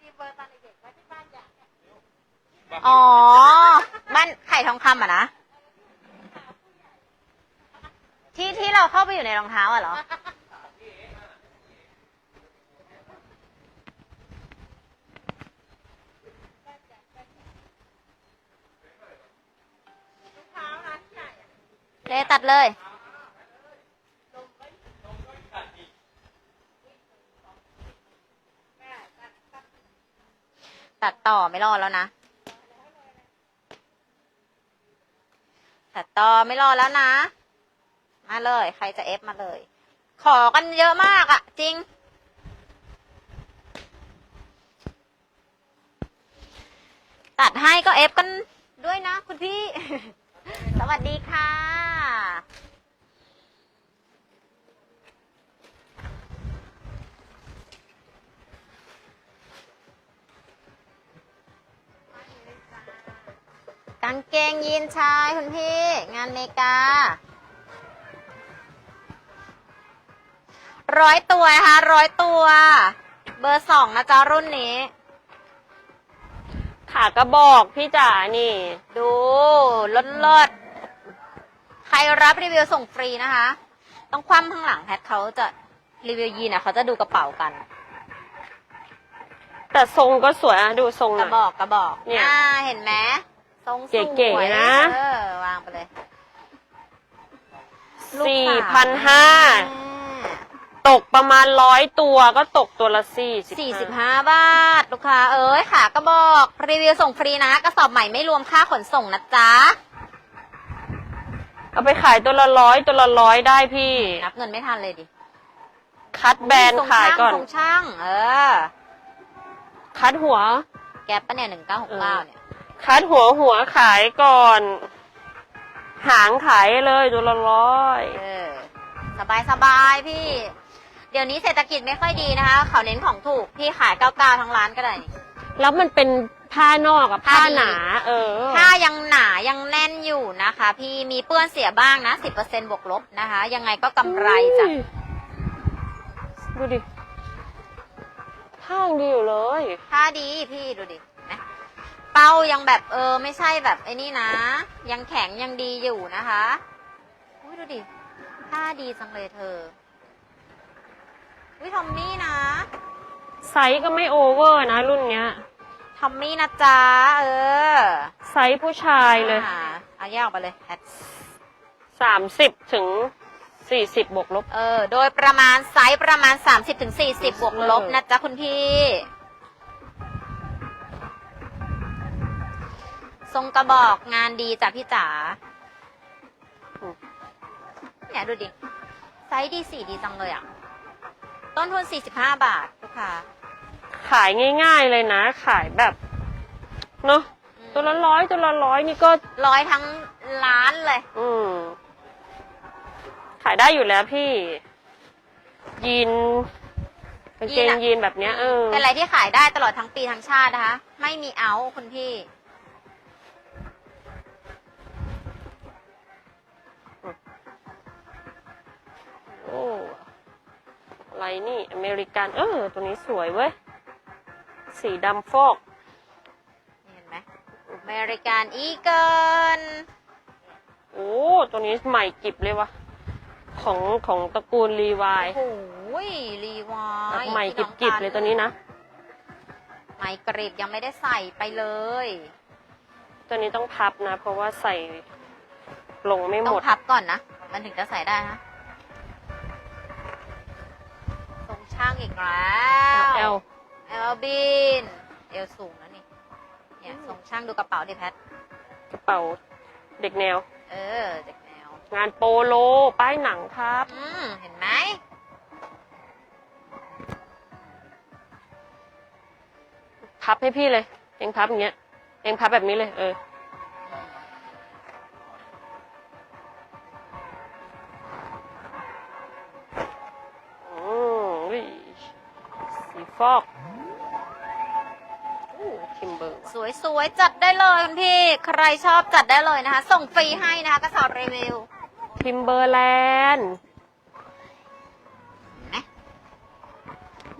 ดีเบอร์ตอนเด็กๆไว้ที่บ้านอยากอ๋อ บ้านไข่ทองคำอะนะ ที่ที่เราเข้าไปอยู่ในรองเท้าอะเหรอเท้าร้านใหญ่อะเลตัดเลย ตัดต่อไม่รอดแล้วนะ ตัดต่อไม่รอดแล้วนะ มาเลย ใครจะเอฟมาเลย ขอกันเยอะมากอะจริง ตัดให้ก็เอฟกันด้วยนะคุณพี่ สวัสดีค่ะางเกงยีนชายคุณพี่ งานเมการ้อยตัวนะคะร้อยตัว เบอร์สองนะจ๊ะรุ่นนี้ ขากระบอกพี่จ๋านี่ ดูลดลดใครรับรีวิวส่งฟรีนะคะ ต้องคว่ำข้างหลังแพทเขาจะรีวิวยีนอะเขาจะดูกระเป๋ากัน แต่ทรงก็สวยอะดูทรงหกน่ระอยบอกกระบอกเนี่ยอ่าเห็นไหม ทรงสวยเก๋ๆนะ เออวางไปเลยสี่ลูกพันห้าตกประมาณร้อยตัวก็ตกตัวละสี่สี่สิบห้าบาท ลูกค้าเอ้ยขากระบอกรีวิวส่งฟรีนะกระสอบใหม่ไม่รวมค่าขนส่งนะจ๊ะ เอาไปขายตัวละร้อยตัวละร้อยได้พี่ นับเงินไม่ทันเลยดิ คัดแบรนด์ขายก่อนส่งช่าง เออ คัดหัว แก๊ปปะเนี่ยหนึ่งเก้าหกเก้าเนี่ย คัดหัวหัวขายก่อน หางขายเลยตัวละร้อยเออสบายสบายพี่ เดี๋ยวนี้เศรษฐกิจไม่ค่อยดีนะคะ เขาเน้นของถูก พี่ขายเก้าเก้าทั้งร้านก็ได้นี่ แล้วมันเป็นผ้านอกกับผ้าผ้าดี หนา เออ ถ้ายังหนายังแน่นอยู่นะคะ พี่มีเปื้อนเสียบ้างนะสิบเปอร์เซ็นบวกลบนะคะ ยังไงก็กำไรจ้ะอุ้ยดูดิผ้ายังดีอยู่เลย ผ้าดีพี่ดูดินะ เป้ายังแบบเออ ไม่ใช่แบบไอ้นี่นะ ยังแข็งยังดีอยู่นะคะอุ้ยดูดิผ้าดีจังเลยเธออุ้ยทอมมี่นะไซส์ก็ไม่โอเวอร์นะรุ่นเนี้ยทอมมี่นะจ๊ะเออไซส์ผู้ชายเลยอ่าเอาแยกออกไปเลยแพทสามสิบถึงสี่สิบบวกลบ เออ โดยประมาณไซส์ประมาณ30-40ถึง40บวกลบนะจ๊ะคุณพี่ ทรงกระบอกงานดีจ้ะพี่จ๋าอืมเนี่ยดูดิ ไซส์ดีสีดีจังเลยอะ ต้นทุน45บาทลูกค้าขายง่าย ๆเลยนะ ขายแบบ เนาะตัวละร้อยตัวละร้อยนี่ก็ร้อยทั้งร้านเลย อืม ขายได้อยู่แล้วพี่ ยีนกางเกงยีนอะยีนแบบเนี้ยเออเป็นอะไรที่ขายได้ตลอดทั้งปีทั้งชาตินะคะ ไม่มีเอาท์คุณพี่ อ้อะไรนี่ อเมริกันเออ ตัวนี้สวยเว้ย สีดำฟอกนี่เห็นไหมอเมริกันอีเกิลโอ้ ตัวนี้ใหม่กิบเลยวะของของตระกูลรีวายโอ้ยรีวายใหม่กิบกิบๆเลยตัวนี้นะใหม่กริบยังไม่ได้ใส่ไปเลย ตัวนี้ต้องพับนะ เพราะว่าใส่ลงไม่หต้อมงดพับก่อนนะ มันถึงจะใส่ได้นะ ช่างอีกแล้วเอลเอลบินเอลสูงนะนี่เนี่ยทรงช่างดูกระเป๋าดิแพทกระเป๋าเด็กแนว เออเด็กแนว งานโปโลป้ายหนังครับ อืมเห็นไหมพับให้พี่เลย เองพับอย่างเงี้ย เองพับแบบนี้เลย เอออื ฟอกอู้ทิมเบอร์ว่ะสวยๆ จัดได้เลยคุณพี่ ใครชอบจัดได้เลยนะคะ ส่งฟรีให้นะคะกระสอบรีวิวทิมเบอร์แลนด์เห็นไหม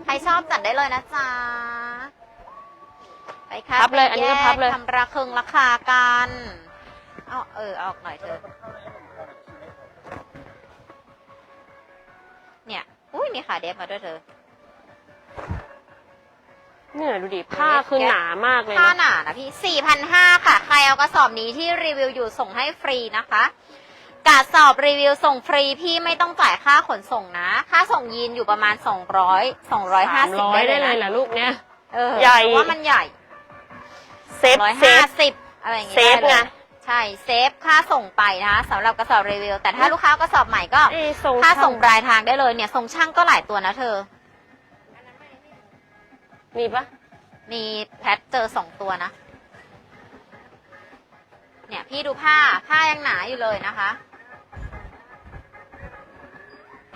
ใครชอบจัดได้เลยนะจ๊ะค่ะพับเลยไปอันนี้ก็พับเลยแทำราคงราคากันเอาเออเอาออกหน่อยเธอเนี่ย อุ้ยมีขาเดฟมาด้วยเธอ เนี่ยดูดิผ้าคือหนามากเลยผ้านะหนานะพี่4,500ค่ะ ใครเอากระสอบนี้ที่รีวิวอยู่ส่งให้ฟรีนะคะกระสอบรีวิวส่งฟรีพี่ไม่ต้องจ่ายค่าขนส่งนะ ค่าส่งยีนอยู่ประมาณ200สามร้อย250ได้เลยนะแหละลูกเนี่ยเออใหญ่เพราะว่ามันใหญ่เซฟเซฟ150อะไรอย่างเงี้ยเซฟด้ลยไงใช่เซฟค่าส่งไปนะคะสำหรับกระสอบรีวิว แต่ถ้าลูกค้ากระสอบใหม่ก็เอ้ยส่งค่าช่ส่งปลายทางได้เลยเนี่ยส่งช่างก็หลายตัวนะเธอ มีปะมีแพทเจอสองตัวนะ เนี่ยพี่ดูผ้าผ้ายังหนาอยู่เลยนะคะ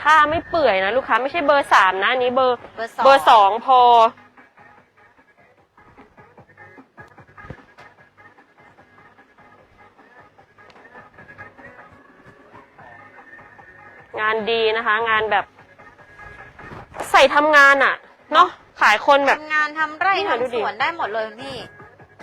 ผ้าไม่เปื่อยนะลูกค้าไม่ใช่เบอร์สามนะอันนี้เบอร์เบอร์สอง เบอร์สองพอ งานดีนะคะ งานแบบ ใส่ทำงานอะเนาะ ขายคนแบบ ทำงานทำไร่เนี่ยดูดิทำสวนได้หมดเลยคุณพี่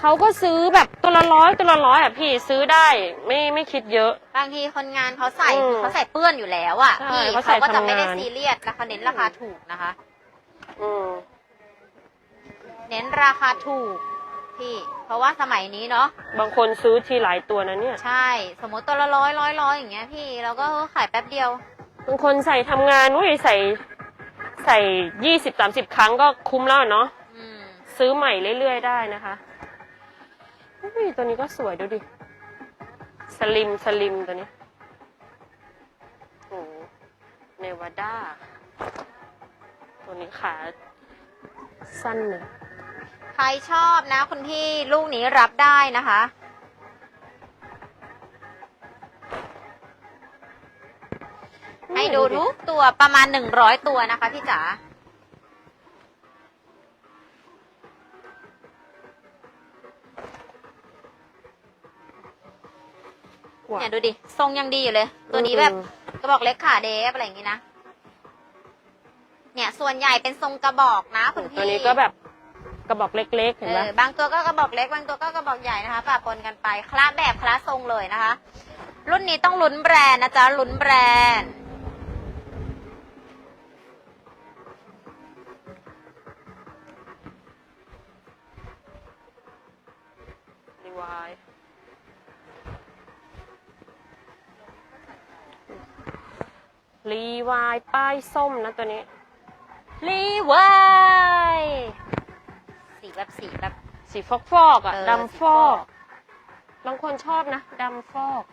เขาก็ซื้อแบบตัวละร้อยตัวละร้อยอะพี่ซื้อได้ไม่ไม่คิดเยอะ บางทีคนงานเขาใส่อืมเขาใส่เปื้อนอยู่แล้วอะใช่พี่เขาใส่เขาก็จะไม่ได้ทำงาน ซีเรียสราคาเน้นราคาถูกนะคะ อืม เน้นราคาถูกพี่ เพราะว่าสมัยนี้เนาะบางคนซื้อทีหลายตัวนะเนี่ย ใช่ สมมติตัวละร้อยร้อยร้อยอย่างเงี้ยพี่เราก็ขายแป๊บเดียว บางคนใส่ทำงานอุ้ยใส่ ใส่ยี่สิบสามสิบครั้งก็คุ้มแล้วอะเนาะอืมซื้อใหม่เรื่อยๆได้นะคะอุ้ยตัวนี้ก็สวยดูดิ สลิมสลิมตัวนี้โอ้เนวาด้าตัวนี้ขาสั้นเลย ใครชอบนะ คุณพี่ลูกนี้รับได้นะคะ ดูทุกตัวประมาณหนึ่งร้อยตัวนะคะพี่จ๋าว่ะเนี่ยดูดิ ทรงยังดีอยู่เลย ตัวนี้แบบอืมกระบอกเล็กขาเดฟอะไรอย่างงี้นะ เนี่ยส่วนใหญ่เป็นทรงกระบอกนะคุณพี่ ตัวนี้ก็แบบกระบอกเล็กๆเห็นเอไหมอบางตัวก็กระบอกเล็ก บางตัวก็กระบอกใหญ่นะคะปะปนกันไป คละแบบคละทรงเลยนะคะ รุ่นนี้ต้องลุ้นแบรนด์นะจ๊ะ ลุ้นแบรนด์ วายรีวายป้ายส้มนะตัวนี้รีวายสีแบบสีแบบ สีฟอกฟอกๆอะเออดำฟอก บางคนชอบนะดำฟอก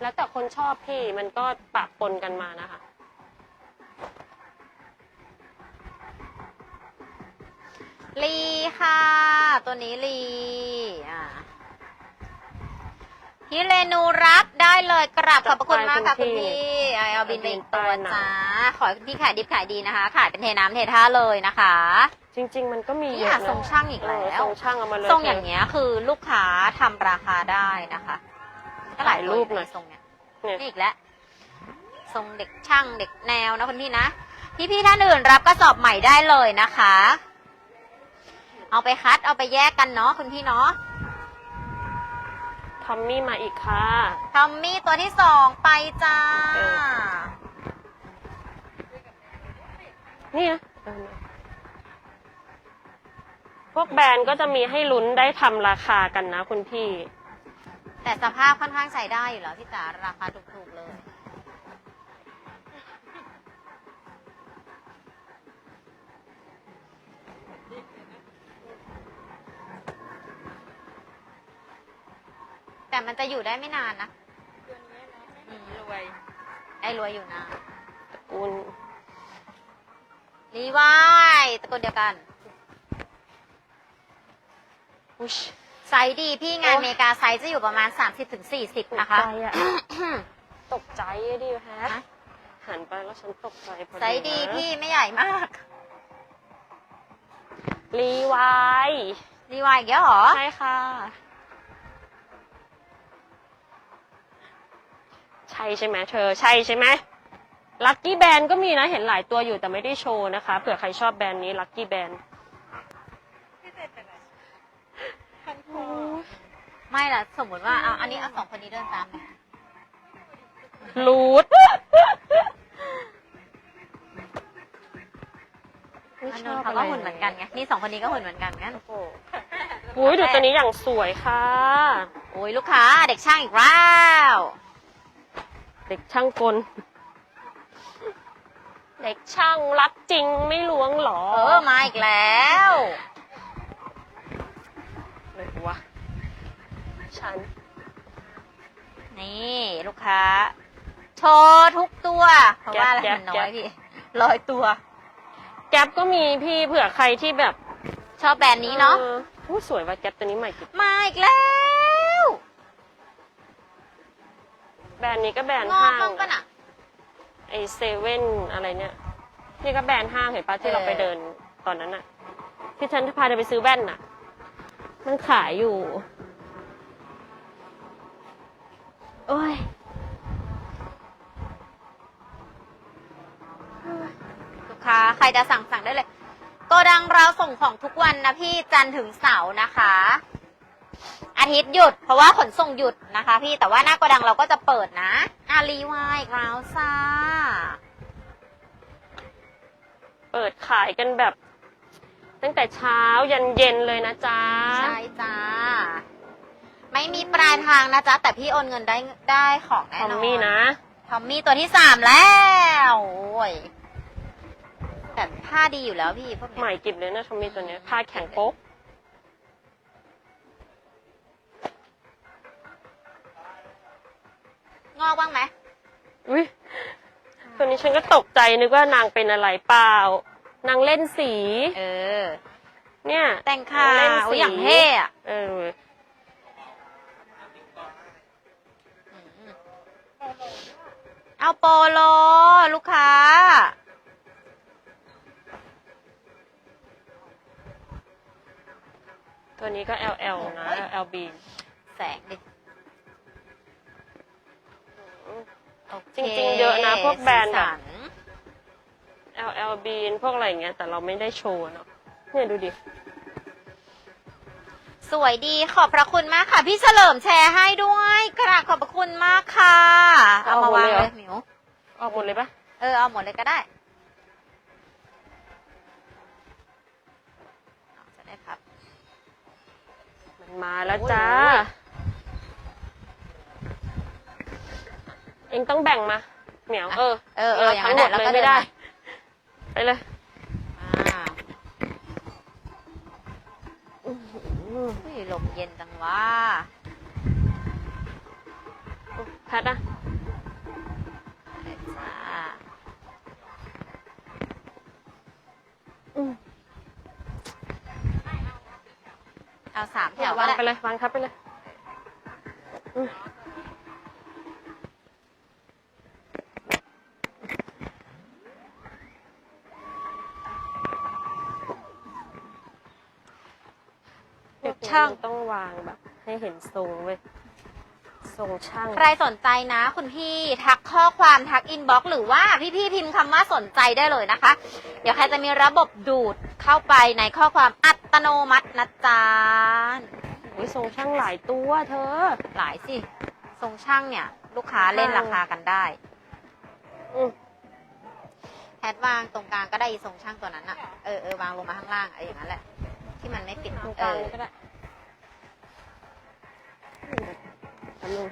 แล้วแต่คนชอบพี่มันก็ปะปนกันมานะคะ ลีค่ะ ตัวนี้ลีอ่า พี่เรนูรับได้เลยกราบขอบพระคุณมากค่ะคุคุณณพี่พี่เอาเอาบินไปอีกตัวเอาบินไปนะจ้าขอให้คุณพี่ขายดิบขายดีนะคะ ขายเป็นเทน้ำเทท่าเลยนะคะ จริง ๆ มันก็มีนี่เยอะค่ะนะทรงช่างอีกเอแล้อวทรงช่างเอามาเลยทรงอย่างเงี้ยคือลูกค้าทำราคาได้นะคะก็หลายรูปถ่ายรูปหน่อยทรงเนี้ยเนี่ยนี่อีกแล้วทรงเด็กช่างเด็กแนวนะคุณพี่นะพี่พี่ๆท่านอื่นรับกระสอบใหม่ได้เลยนะคะ เอาไปคัดเอาไปแยกกันเนาะคุณพี่เนาะ ทอมมี่มาอีกค่ะ ทอมมี่ตัวที่สองไปจ้าโอเคนี่นะเออพวกแบรนด์ก็จะมีให้ลุ้นได้ทำราคากันนะคุณพี่ แต่สภาพค่อนข้างใช้ได้อยู่แล้วพี่จ๋าราคาถูกๆเลย แต่มันจะอยู่ได้ไม่นานนะอืมรวยไอ้รวยอยู่นานตระกูลรีวายตะโกนเดียวกันอุ๊ยไซส์ดีพี่งานโอ้อเมริกาไซส์จะอยู่ประมาณ 30-40 นะคะ ตกใจอะ ตกใจอะดิแฮะฮะ หันไปแล้วฉันตกใจพอดีไซส์ดีนะพี่ไม่ใหญ่มาก รีวายรีวายอีกแล้วเหรอ ใช่ค่ะ ใช่ใช่ไหมเธอใช่ใช่ไหมลัคกี้แบนก็มีนะเห็นหลายตัวอยู่แต่ไม่ได้โชว์นะคะเผื่อใครชอบแบรนด์นี้ลัคกี้แบนไม่ละสมมติว่าเอาอันนี้เอาสองคนนี้เดินตามไหมรูดไม่อันชนู้อนบเขาอะไรก็หุ่นเหมือนกันไงนี่สองคนนี้ก็หุ่นเหมือนกันงั้นโอ้โหอุ้ยดูตัวนี้อย่างสวยค่ะ โอ้ยลูกค้าเด็กช่างอีกแล้ว เด็กช่างกล เด็กช่างรักจริงไม่ลวงหรอ เออ มาอีกแล้วเลยวะฉัน นี่ลูกค้า โชว์ทุกตัว เพราะว่าอะไรแก๊ปมันน้แก๊อยปพี่ร้อยตัว แก๊ปก็มีพี่เผื่อใครที่แบบชอบแบรนด์นี้เนาะ อออู้สวยว่ะแก๊ปตัวนี้ใหม่กิบมาอีกแล้ แบรนด์นี้ก็แบรนด์งอห้างบ้างปะน่ะ ไอเซเว่นอะไรเนี่ย นี่ก็แบรนด์ห้างเห็นปะที่เออ เราไปเดินตอนนั้นอะที่ฉันพาเธอไปซื้อแว่นน่ะมันขายอยู่ โอ้ย ลูกค้าใครจะสั่งสั่งได้เลย โกดังเราส่งของทุกวันนะพี่จันทร์ถึงเสาร์นะคะ อาทิตย์หยุด เพราะว่าขนส่งหยุดนะคะ พี่แต่ว่าหน้าโกดังเราก็จะเปิดนะอารีวายกราวซ่า เปิดขายกันแบบ ตั้งแต่เช้ายันเย็นเลยนะจ๊ะ ใช่จ้า ไม่มีปลายทางนะจ๊ะ แต่พี่โอนเงินได้ได้ของแน่ทอมนอนมี่นะ ทอมมี่ตัวที่สามแล้วโอ้ยแต่ผ้าดีอยู่แล้วพี่พวกใหเนี้ยม่กิบเลยนะทอมมี่ตัวเนี้ยผ้าแข็งโป๊ก งอกบ้างไหมอุ้ยตัวนี้ฉันก็ตกใจนึกว่านางเป็นอะไรเปล่านางเล่นสี เออ เนี่ย แต่งค่ะเล่นโอ้สียอย่างเท่อะเออเอาโปโลลูกค้า ตัวนี้ก็ LL นะ LB แสงดิโอเค จริงๆ เยอะนะ พวกแบรนด์แบบสีสัน LL Bean พวกอะไรอย่างเงี้ย แต่เราไม่ได้โชว์เนาะเนี่ยดูดิ สวยดีขอบพระคุณมากค่ะ พี่เฉลิมแชร์ให้ด้วยกราบขอบพระคุณมากค่ะเอามาวางเลยหมิวออกหมดเลยปะเออเอาหมดเลยก็ได้เอาจะได้ครับ มันมาแล้วจ้า โอ้ย องต้องแบ่งมา เหมียวเออเออเอออย่างทั้นั้งนหมแหละดแล้วเลยก็ไม่ได้เดินไปเลยอ่าอุ้ยลมเย็นจังวะแพทนะเลยจ้าอืมเอาสามแถเดี๋ยวววางก็ไปได้เลยวางทับไปเลยอืมเด็ก ช่างต้องวางแบบ ให้เห็นทรงเว้ยทรงช่าง ใครสนใจนะ คุณพี่ทักข้อความทักอินบ็อกซ์หรือว่าพี่ๆพิมพ์คำว่าสนใจได้เลยนะคะ เดี๋ยวใครจะมีระบบดูดเข้าไปในข้อความอัตโนมัตินะจ๊ะอุ้ยทรงช่างหลายตัวเธอ หลายสิทรงช่างเนี่ย ลูกค้าเล่นราคากันได้อืมแพทวางตรงกลางก็ได้อีทรงช่างตัวนั้นอะเออเออวางลงมาข้างล่างเอออย่างนั้นแหละ ที่มันไม่ปิดตรงกเอลางอนี่ก็ได้แป๊บนึง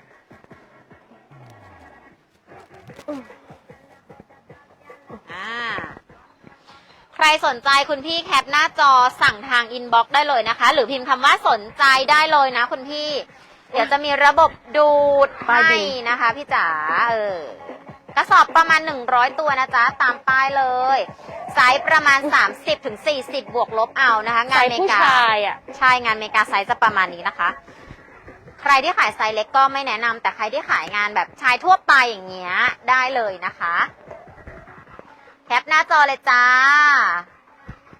อ่า ใครสนใจคุณพี่แคปหน้าจอสั่งทางอินบ็อกซ์ได้เลยนะคะ หรือพิมพ์คำว่าสนใจได้เลยนะคุณพี่ เดี๋ยวจะมีระบบดูดให้นะคะพี่จ๋าเออกระสอบประมาณ 100 ตัวนะจ๊ะ ตามป้ายเลย ไซส์ประมาณ 30ถึง40 บวกลบเอานะคะ งาใส่นเมผู้กาชายอะใช่งานเมกาไซส์จะประมาณนี้นะคะ ใครที่ขายไซส์เล็กก็ไม่แนะนำแต่ใครที่ขายงานแบบชายทั่วไปอย่างเงี้ยได้เลยนะคะ แคปหน้าจอเลยจ้า